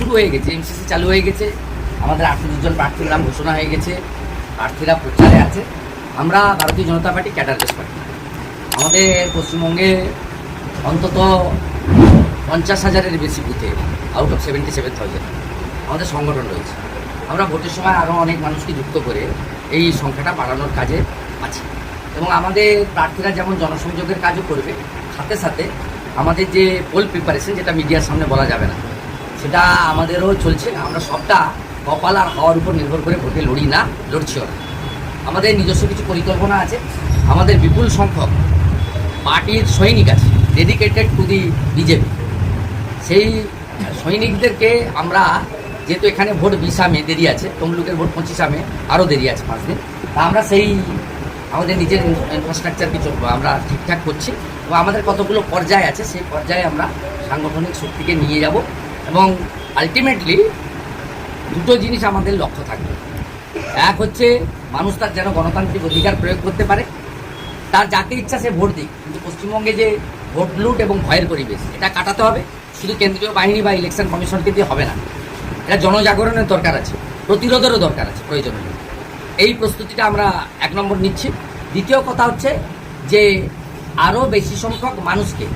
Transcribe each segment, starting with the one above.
শুরু হয়ে গেছে এমসিসি চালু হয়ে গেছে, আমাদের আটত্রিশ জন প্রার্থীর নাম ঘোষণা হয়ে গেছে, প্রার্থীরা প্রচারে আছে। আমরা ভারতীয় জনতা পার্টি ক্যাডারলেস পার্টি। আমাদের পশ্চিমবঙ্গে অন্তত পঞ্চাশ হাজারের বেশি বুথে out of seventy seven thousand আমাদের সংগঠন রয়েছে। আমরা ভোটের সময় আরও অনেক মানুষকে যুক্ত করে এই সংখ্যাটা বাড়ানোর কাজে আছি। এবং আমাদের প্রার্থীরা যেমন জনসংযোগের কাজও করবে, সাথে সাথে আমাদের যে পোল প্রিপারেশন যেটা মিডিয়ার সামনে বলা যাবে না সেটা আমাদেরও চলছে, আমরা সবটা কপাল আর হওয়ার উপর নির্ভর করে ভোটে লড়ি না, লড়ছিও না। আমাদের নিজস্ব কিছু পরিকল্পনা আছে, আমাদের বিপুল সংখ্যক পার্টির সৈনিক আছে ডেডিকেটেড টু দি বিজেপি সেই সৈনিকদেরকে আমরা যেহেতু এখানে ভোট বিশা মে, দেরি আছে, তমলুকের ভোট পঁচিশা মে, আরও দেরি আছে পাঁচ দিন। তা আমরা সেই আমাদের নিজের ইনফ্রাস্ট্রাকচার কিছু আমরা ঠিকঠাক করছি। এবং আমাদের কতগুলো পর্যায় আছে, সেই পর্যায়ে আমরা সাংগঠনিক শক্তিকে নিয়ে যাব। এবং আলটিমেটলি দুটো জিনিস আমাদের লক্ষ্য থাকবে। এক হচ্ছে মানুষ তার যেন গণতান্ত্রিক অধিকার প্রয়োগ করতে পারে, তার যাকে ইচ্ছা সে ভোট দিক, কিন্তু পশ্চিমবঙ্গে যে ভোট লুট এবং ভয়ের পরিবেশ, এটা কাটাতে হবে, শুধু কেন্দ্রীয় বাহিনী বা ইলেকশন কমিশনকে দিয়ে হবে না। এটা জনজাগরণের দরকার আছে, প্রতিরোধেরও দরকার আছে প্রয়োজন এই প্রস্তুতিটা আমরা এক নম্বর নিচ্ছি। দ্বিতীয় কথা হচ্ছে যে আরও বেশি সংখ্যক মানুষকে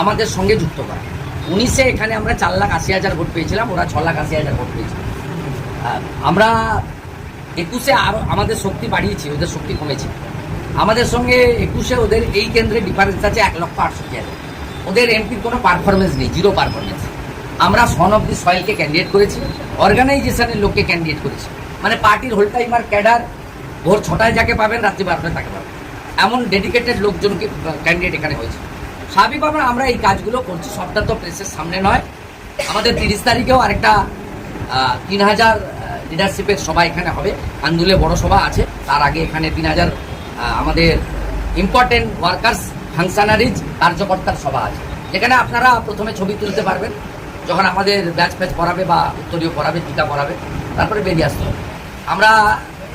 আমাদের সঙ্গে যুক্ত করা। উনিশে এখানে আমরা চার লাখ আশি হাজার ভোট পেয়েছিলাম, ওরা ছ লাখ আশি হাজার ভোট পেয়েছিল। আমরা একুশে আরও আমাদের শক্তি বাড়িয়েছি, ওদের শক্তি কমেছে। আমাদের সঙ্গে একুশে ওদের এই কেন্দ্রে ডিফারেন্স আছে এক লক্ষ আটষট্টি হাজার। ওদের এমপির কোনো পারফরমেন্স নেই জিরো পারফরমেন্স আমরা সন অফ দি সয়েলকে ক্যান্ডিডেট করেছি অর্গানাইজেশনের লোককে ক্যান্ডিডেট করেছি। মানে পার্টির হোল টাইমার ক্যাডার ভোর ছটায় যাকে পাবেন, রাত্রি বারোটায় তাকে পাবেন। এমন ডেডিকেটেড লোকজনকে ক্যান্ডিডেট এখানে হয়েছে। স্বাভাবিকভাবে আমরা এই কাজগুলো করছি, সবটা তো প্রেসের সামনে নয়। আমাদের তিরিশ তারিখেও আরেকটা তিন হাজার লিডারশিপের সভা এখানে হবে। আন্দুলে বড় সভা আছে। তার আগে এখানে তিন হাজার আমাদের ইম্পর্টেন্ট ওয়ার্কার্স ফাংশনারিজ কার্যকর্তার সভা আছে। যেখানে আপনারা প্রথমে ছবি তুলতে পারবেন, যখন আমাদের ব্যাচ ফ্যাচ পড়াবে বা উত্তরীয় পড়াবে, টিকা পড়াবে, তারপরে বেরিয়ে আসতে হবে। আমরা,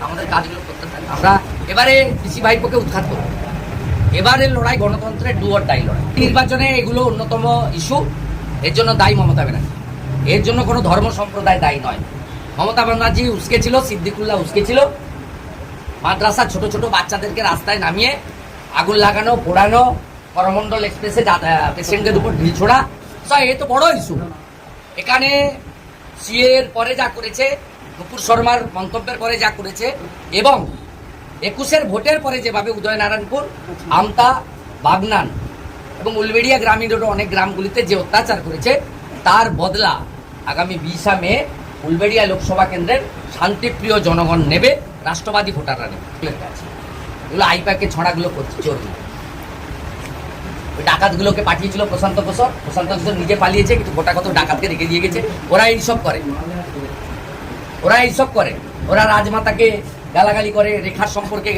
আমাদের কাজগুলো করতে থাকি। আমরা এবারে কৃষি ভাইপোকে উৎখাত করব। এবারের লড়াই গণতন্ত্রের ডু অর ডাই লড়াই। নির্বাচনে এগুলো অন্যতম ইস্যু এর জন্য দায়ী মমতা ব্যানার্জি। এর জন্য কোনো ধর্ম সম্প্রদায় দায়ী নয়। মমতা ব্যানার্জি উস্কে ছিল, সিদ্দিকুল্লাহ উস্কে ছিল। মাদ্রাসা ছোট ছোট বাচ্চাদেরকে রাস্তায় নামিয়ে আগুন লাগানো, পোড়ানো করমণ্ডল এক্সপ্রেসে পেশেন্টের উপর ঢিল ছোড়া। সব এ তো বড় ইস্যু এখানে সিএ এর পরে যা করেছে, নুপুর শর্মার মন্তব্যের পরে যা করেছে, এবং একুশের ভোটের পরে যেভাবে উদয়নারায়ণপুর, আমতা, বাগনান এবং উলবেড়িয়া গ্রামীণেরও অনেক গ্রামগুলিতে যে অত্যাচার করেছে, তার বদলা আগামী বিশা মে উলবেড়িয়া লোকসভা কেন্দ্রের শান্তিপ্রিয় জনগণ নেবে, রাষ্ট্রবাদী ভোটাররা নেবে। এগুলো আইপ্যাকে ছড়াগুলো করছে চোরগুলো ওই ডাকাতগুলোকে পাঠিয়েছিল প্রশান্ত কিশোর প্রশান্ত কিশোর নিজে পালিয়েছে, কিন্তু গোটা কত ডাকাতকে রেখে দিয়ে গেছে ওরা এইসব করে। ওরা এইসব করে। ওরা রাজমাতাকে গালাগালি করে, রেখার সম্পর্কে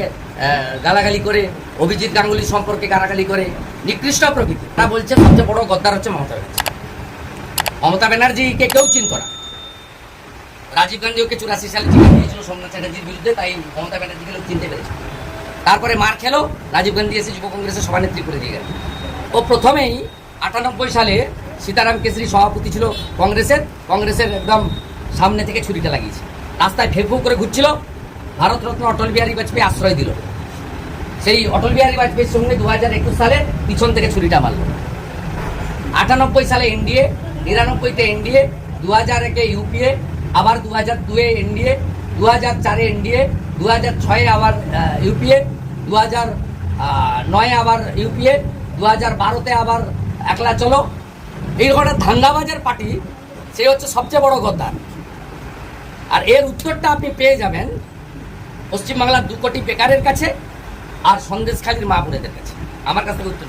গালাগালি করে, অভিজিৎ গাঙ্গুলির সম্পর্কে গালাগালি করে, নিকৃষ্ট প্রকৃতি। তারা বলছে সবচেয়ে বড় গদ্দার হচ্ছে মমতা ব্যানার্জি। মমতা ব্যানার্জিকে কেউ চিন করা রাজীব গান্ধী ওকে চুরাশি সালে টিকিট দিয়েছিল সোমনাথ চ্যাটার্জির বিরুদ্ধে, তাই মমতা ব্যানার্জিকে লোক চিনতে পেরেছে। তারপরে মার খেলো, রাজীব গান্ধী এসে যুব কংগ্রেসের সভানেত্রী করে দিয়ে গেল ও প্রথমেই আটানব্বই সালে সীতারাম কেসরি সভাপতি ছিল কংগ্রেসের। কংগ্রেসের একদম সামনে থেকে ছুরিটা লাগিয়েছে। রাস্তায় ফেফু করে ঘুরছিল ভারতরত্ন অটল বিহারী বাজপেয়ী আশ্রয় দিল। সেই অটল বিহারী বাজপেয়ীর সঙ্গে দু হাজার একুশ সালে পিছন থেকে ছুরিটা মারল। আটানব্বই সালে এনডিএ, নিরানব্বইতে এনডিএ দু হাজার একে ইউপিএ, আবার দু হাজার দুয়ে এনডিএ দু হাজার চারে এনডিএ দু হাজার ছয়ে আবার ইউপিএ দু হাজার নয়ে আবার ইউপিএ দু হাজার বারোতে আবার একলা চলো। এই একটা ধান্দাবাজের পার্টি, সে হচ্ছে সবচেয়ে বড় গদ্দার। আর এর উত্তরটা আপনি পেয়ে যাবেন পশ্চিমবাংলার দু কোটি বেকারের কাছে আর সন্দেশখালীর মা বোনেদের কাছে। আমার কাছ থেকে উত্তর